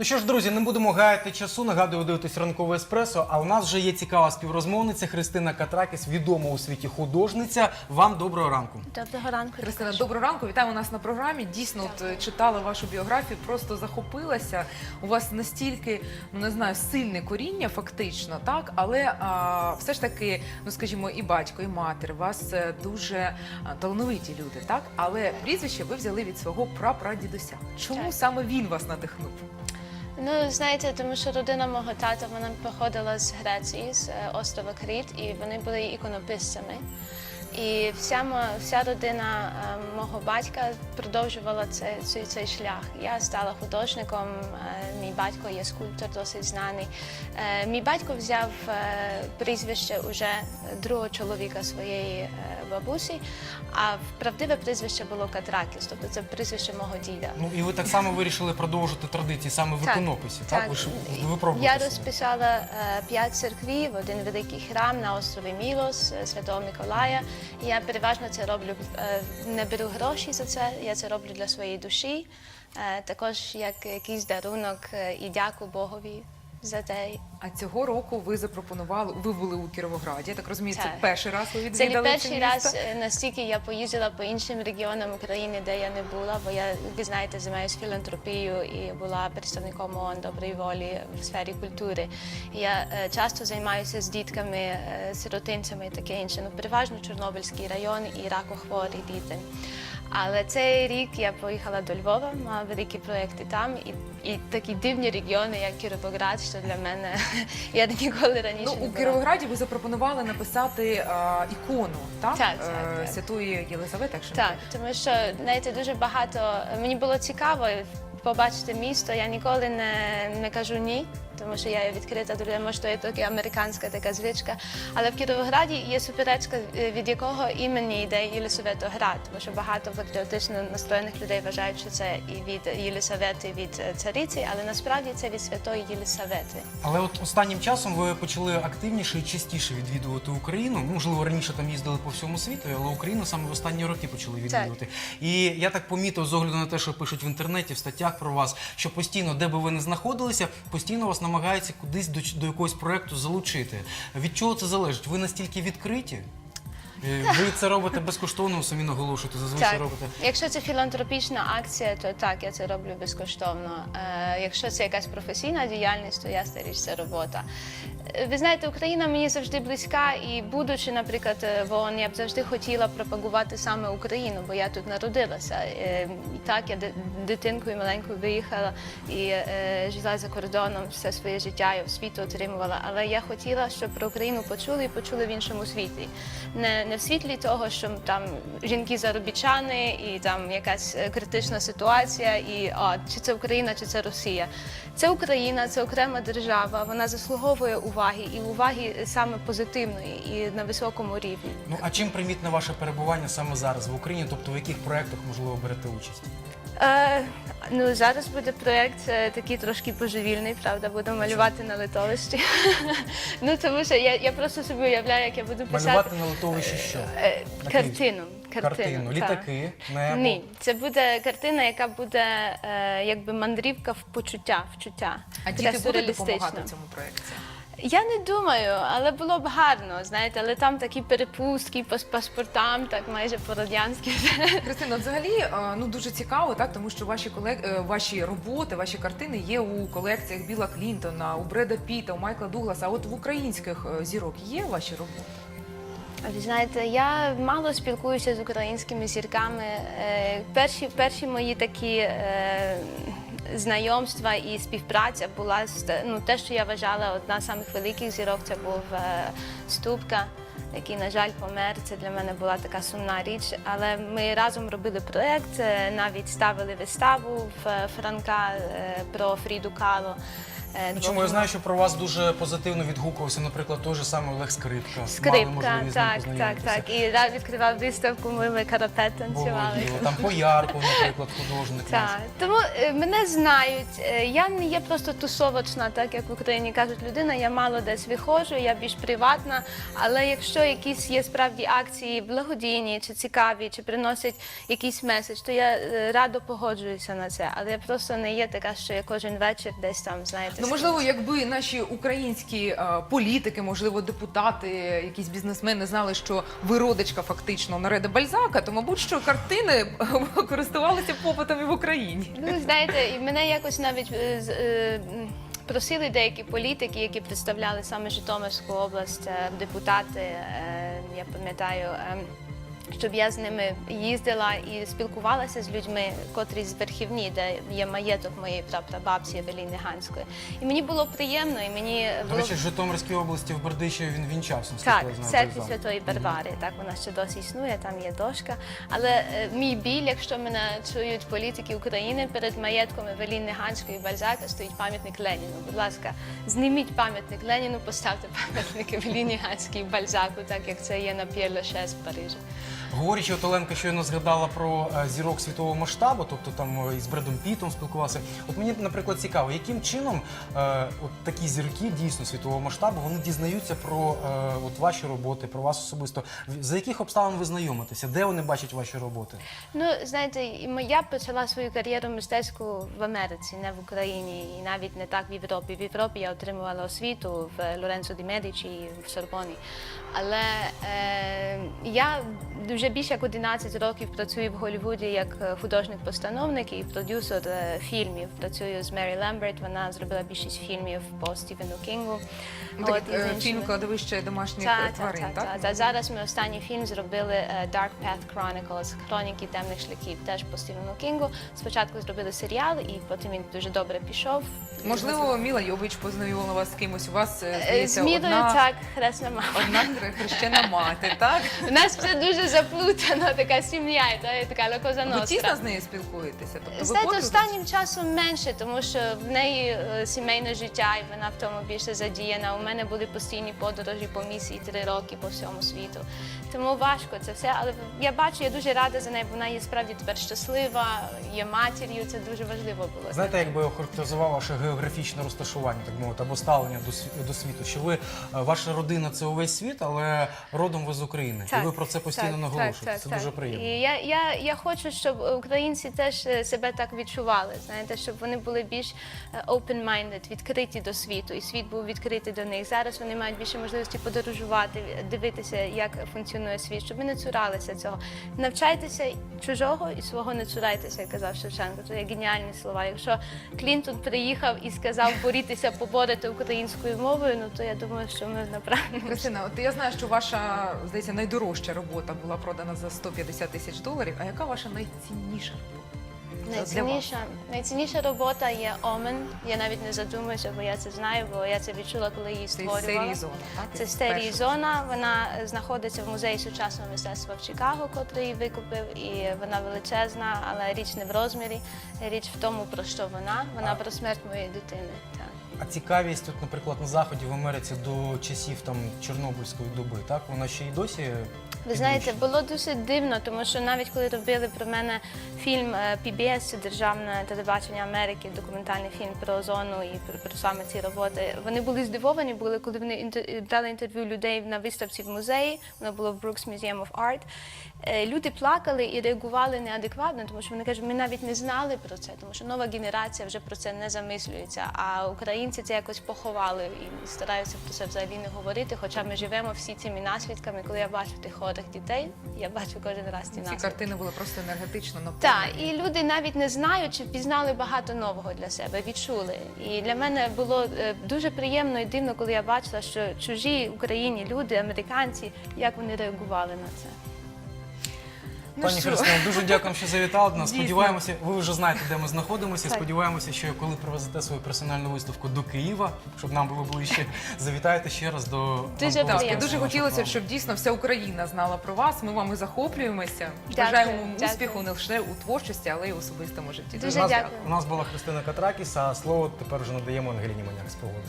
Ну що ж, друзі, не будемо гаяти часу. Нагадую, ви дивитесь ранкове еспресо. А у нас вже є цікава співрозмовниця Христина Катракіс, відома у світі художниця. Вам доброго ранку. Доброго ранку. Христина, доброго ранку. Вітаємо нас на програмі. Дійсно, от, е, читала вашу біографію, просто захопилася. У вас настільки, ну не знаю, сильне коріння, фактично, так, але а, все ж таки, ну скажімо, і батько, і матір, вас е, дуже талановиті люди, так? Але прізвище ви взяли від свого прапрадідуся. Чому Так. саме він вас надихнув? Ну, знаєте, тому що родина мого тата вона походила з Греції, з е, острова Кріт, і вони були іконописцями. І вся, вся родина е, мого батька продовжувала це, цей, цей шлях. Я стала художником, е, мій батько є скульптор, досить знаний. Е, Мій батько взяв прізвище уже другого чоловіка своєї бабусі, а правдиве прізвище було Катракіс, тобто це прізвище мого діда. Ну і ви так само вирішили продовжити традиції саме в Так, іконописі. Так, ви ж ви Я розписала п'ять церквів, один великий храм на острові Мілос Святого Миколая. Я переважно це роблю, е, не беру гроші за це, я це роблю для своєї душі. Е, Також як якийсь дарунок е, і дяку Богові за те. А цього року ви запропонували, ви були у Кіровограді. Я так розумію, це Так. перший раз ви Це відвідали не перший це раз е, настільки я поїздила по іншим регіонам України, де я не була, бо я, ви знаєте, займаюся філантропією і була представником ООН доброї волі в сфері культури. І я е, часто займаюся з дітками, е, сиротинцями і таке інше. Ну, переважно Чорнобильський район і ракохворі діти. Але цей рік я поїхала до Львова, мала великі проекти там, і, і такі дивні регіони, як Кіровоград, що для мене я ніколи раніше Ну, не у була. Кіровограді ви запропонували написати а, ікону, так? Так, Е, так, так. Святої Єлизавети, якщо не Так, тому що знаєте, дуже багато мені було цікаво побачити місто. Я ніколи не, не кажу ні, тому що я є відкрита до людей, може, то є тільки американська така звичка. Але в Кіровограді є суперечка, е, від якого імені йде Єлисаветоград, тому що багато патріотично настроєних людей вважають, що це і від Єлисавети, від е, цариці, але насправді це від святої Єлисавети. Але от останнім часом ви почали активніше і частіше відвідувати Україну. Можливо, раніше там їздили по всьому світу, але Україну саме в останні роки почали відвідувати. І я так помітив з огляду на те, що пишуть в інтернеті, в статтях про вас, що постійно, де би ви не знаходилися, постійно вас намагаються кудись до, до якогось проекту залучити. Від чого це залежить? Ви настільки відкриті? Е, Ви це робите безкоштовно, самі наголошуєте, зазвичай Так. робите. Якщо це філантропічна акція, то так, я це роблю безкоштовно. Е, якщо це якась професійна діяльність, то ясна річ, це робота. Ви знаєте, Україна мені завжди близька, і будучи, наприклад, е, в ООН, я б завжди хотіла пропагувати саме Україну, бо я тут народилася. Е, і так, я дитинкою маленькою виїхала і е, жила за кордоном все своє життя, я освіту отримувала. Але я хотіла, щоб про Україну почули і почули в іншому світі. Не, не в світлі того, що там жінки заробітчани і там якась критична ситуація, і а, чи це Україна, чи це Росія. Це Україна, це окрема держава. Вона заслуговує уваги і уваги саме позитивної і на високому рівні. Ну а чим примітне ваше перебування саме зараз в Україні? Тобто в яких проектах можливо берете участь? Е, ну зараз буде проєкт е, такий трошки божевільний, правда, буду малювати на литовищі. ну тому що я, я просто собі уявляю, як я буду писати Малювати на литовищі що? е, На картину. Картину, так. літаки, небо. Ні, це буде картина, яка буде е, якби мандрівка в почуття, вчуття. А діти будуть допомагати в цьому проєкті? Я не думаю, але було б гарно, знаєте, але там такі перепустки по паспортам, так майже по-радянськи. Христина, взагалі е, ну дуже цікаво, так тому що ваші колег... е, ваші роботи, ваші картини є у колекціях Біла Клінтона, у Бреда Піта, у Майкла Дугласа. А от в українських е, зірок є ваші роботи? Ви знаєте, я мало спілкуюся з українськими зірками. Е, Перші, перші мої такі е, знайомства і співпраця була ну, те, що я вважала одна з самих великих зірок, це був е, Ступка, який, на жаль, помер. Це для мене була така сумна річ. Але ми разом робили проєкт, е, навіть ставили виставу в е, Франка про Фріду Кало. Е, Ну, двох чому я знаю, що про вас дуже позитивно відгукувався, наприклад, той же самий Олег Скрипка. Скрипка, так, так, так. І да, відкривав виставку, ми ми карапет танцювали. діло. Там Поярко, наприклад, художник. Так, тому е, мене знають. Е, Я не є просто тусовочна, так як в Україні кажуть людина. Я мало десь виходжу, я більш приватна. Але якщо якісь є справді акції благодійні чи цікаві, чи приносять якийсь меседж, то я радо погоджуюся на це. Але я просто не є така, що я кожен вечір десь там знаєте. Ну, можливо, якби наші українські е, політики, можливо, депутати, якісь бізнесмени знали, що ви родичка фактично Нареда Бальзака, то мабуть, що картини е, користувалися попитом і в Україні. Ну, знаєте, і мене якось навіть е, з- е, м, просили деякі політики, які представляли саме Житомирську область, е, депутати, е, я пам'ятаю. е, Щоб я з ними їздила і спілкувалася з людьми, котрі з верхівні, де є маєток моєї прапрабабці Евеліни Ганської. І мені було приємно, і мені До було речі, в Житомирській області в Бердичеві він вінчався. так, знаю, церкві. Святої Барбари. Так вона ще досі існує, там є дошка. Але е, мій біль, якщо мене чують політики України перед маєтком Евеліни Ганської і Бальзака, стоїть пам'ятник Леніну. Будь ласка, зніміть пам'ятник Леніну, поставте пам'ятник Евеліні Ганській і Бальзаку, так як це є на П'єр Лешес в Парижі. Говорячи, от Оленка щойно згадала про е, зірок світового масштабу, тобто там е, із Бредом Пітом спілкувалася. От мені, наприклад, цікаво, яким чином е, от такі зірки дійсно світового масштабу вони дізнаються про е, от ваші роботи, про вас особисто. За яких обставин ви знайомитеся? Де вони бачать ваші роботи? Ну, знаєте, я почала свою кар'єру мистецьку в Америці, не в Україні, і навіть не так в Європі. В Європі я отримувала освіту в Лоренцо Ді Медичі і в Сорбоні. Але е, я вже більше як 11 років працюю в Голлівуді як е, художник-постановник і продюсер е, фільмів. Працюю з Мері Лемберт, вона зробила більшість фільмів по Стівену Кінгу. Ну, так, От, е, іншими. фільм кладовище домашніх так, тварин, так, так? так, так. Зараз ми останній фільм зробили Dark Path Chronicles, Хроніки темних шляхів, теж по Стівену Кінгу. Спочатку зробили серіал, і потім він дуже добре пішов. Можливо, Міла Йович познайомила вас з кимось. У вас здається, з Мірою одна, так, хресна мама. одна хрещена мати, так? У нас все дуже заплутано, така сім'я, і та, така Ви лакозаностра. тісно з нею спілкуєтеся? Тобто ви Знаєте, подруги? останнім часом менше, тому що в неї е, сімейне життя, і вона в тому більше задіяна. У мене були постійні подорожі по місії три роки по всьому світу. Тому важко це все. Але я бачу, я дуже рада за нею. бо Вона є справді тепер щаслива, є матір'ю. Це дуже важливо було. Знаєте, як би я охарактеризував ваше географічне розташування, так мовити, або ставлення до сві- до світу? Що ви е, ваша родина це увесь світ, але родом ви з України, і ви про це постійно так, наголошуєте. Так, це так, дуже так. приємно. І я, я, я хочу, щоб українці теж е, себе так відчували. Знаєте, щоб вони були більш е, open-minded, відкриті до світу, і світ був відкритий до них. Зараз вони мають більше можливості подорожувати, дивитися, як функціонує світ, щоб ми не цуралися цього. Навчайтеся чужого і свого не цурайтеся, як казав Шевченко. Це геніальні слова. Якщо Клінтон приїхав і сказав борітися, поборити українською мовою, ну то я думаю, що ми на правильному Кристина, от я знаю, що ваша здається найдорожча робота була продана за 150 тисяч доларів. А яка ваша найцінніша робота? Найцінніша, найцінніша робота є Омен. Я навіть не задумуюся, бо я це знаю, бо я це відчула, коли її Це створювала. із серії зона, так? Це серії зона. Вона знаходиться в музеї сучасного мистецтва в Чикаго, котрий її викупив, і вона величезна, але річ не в розмірі. Річ в тому, про що вона. Вона про смерть моєї дитини. Так. А цікавість, от, наприклад, на заході в Америці до часів там Чорнобильської доби, так вона ще й досі. Ви знаєте, було дуже дивно, тому що навіть коли робили про мене фільм е, PBS, державне телебачення Америки, документальний фільм про зону і про, про саме ці роботи. Вони були здивовані, були коли вони дали інтерв'ю людей на виставці в музеї. Воно було в Brooks Museum of Art. Е, Люди плакали і реагували неадекватно, тому що вони кажуть, ми навіть не знали про це, тому що нова генерація вже про це не замислюється. А українці це якось поховали і стараються про це взагалі не говорити. Хоча ми живемо всі цими наслідками. Коли я бачу тих хворих дітей, я бачу кожен раз ці Ці наслідки. картини були просто енергетично наповнені. Так, і люди навіть не знають, чи пізнали багато нового для себе, відчули. І для мене було е, дуже приємно і дивно, коли я бачила, що чужі Україні люди, американці, як вони реагували на це. Ну Пані що? Христина, дуже дякуємо, що завітали до нас. Дійсно. Сподіваємося, ви вже знаєте, де ми знаходимося. Так. Сподіваємося, що коли привезете свою персональну виставку до Києва, щоб нам було ближче, завітайте ще раз до Дуже Так, дуже хотілося, щоб дійсно вся Україна знала про вас. Ми вами захоплюємося. Бажаємо вам успіху не лише у творчості, але й у особистому житті. Дуже у нас, дякую. У нас була Христина Катракіс, а слово тепер вже надаємо Ангеліні Маняк з погоди.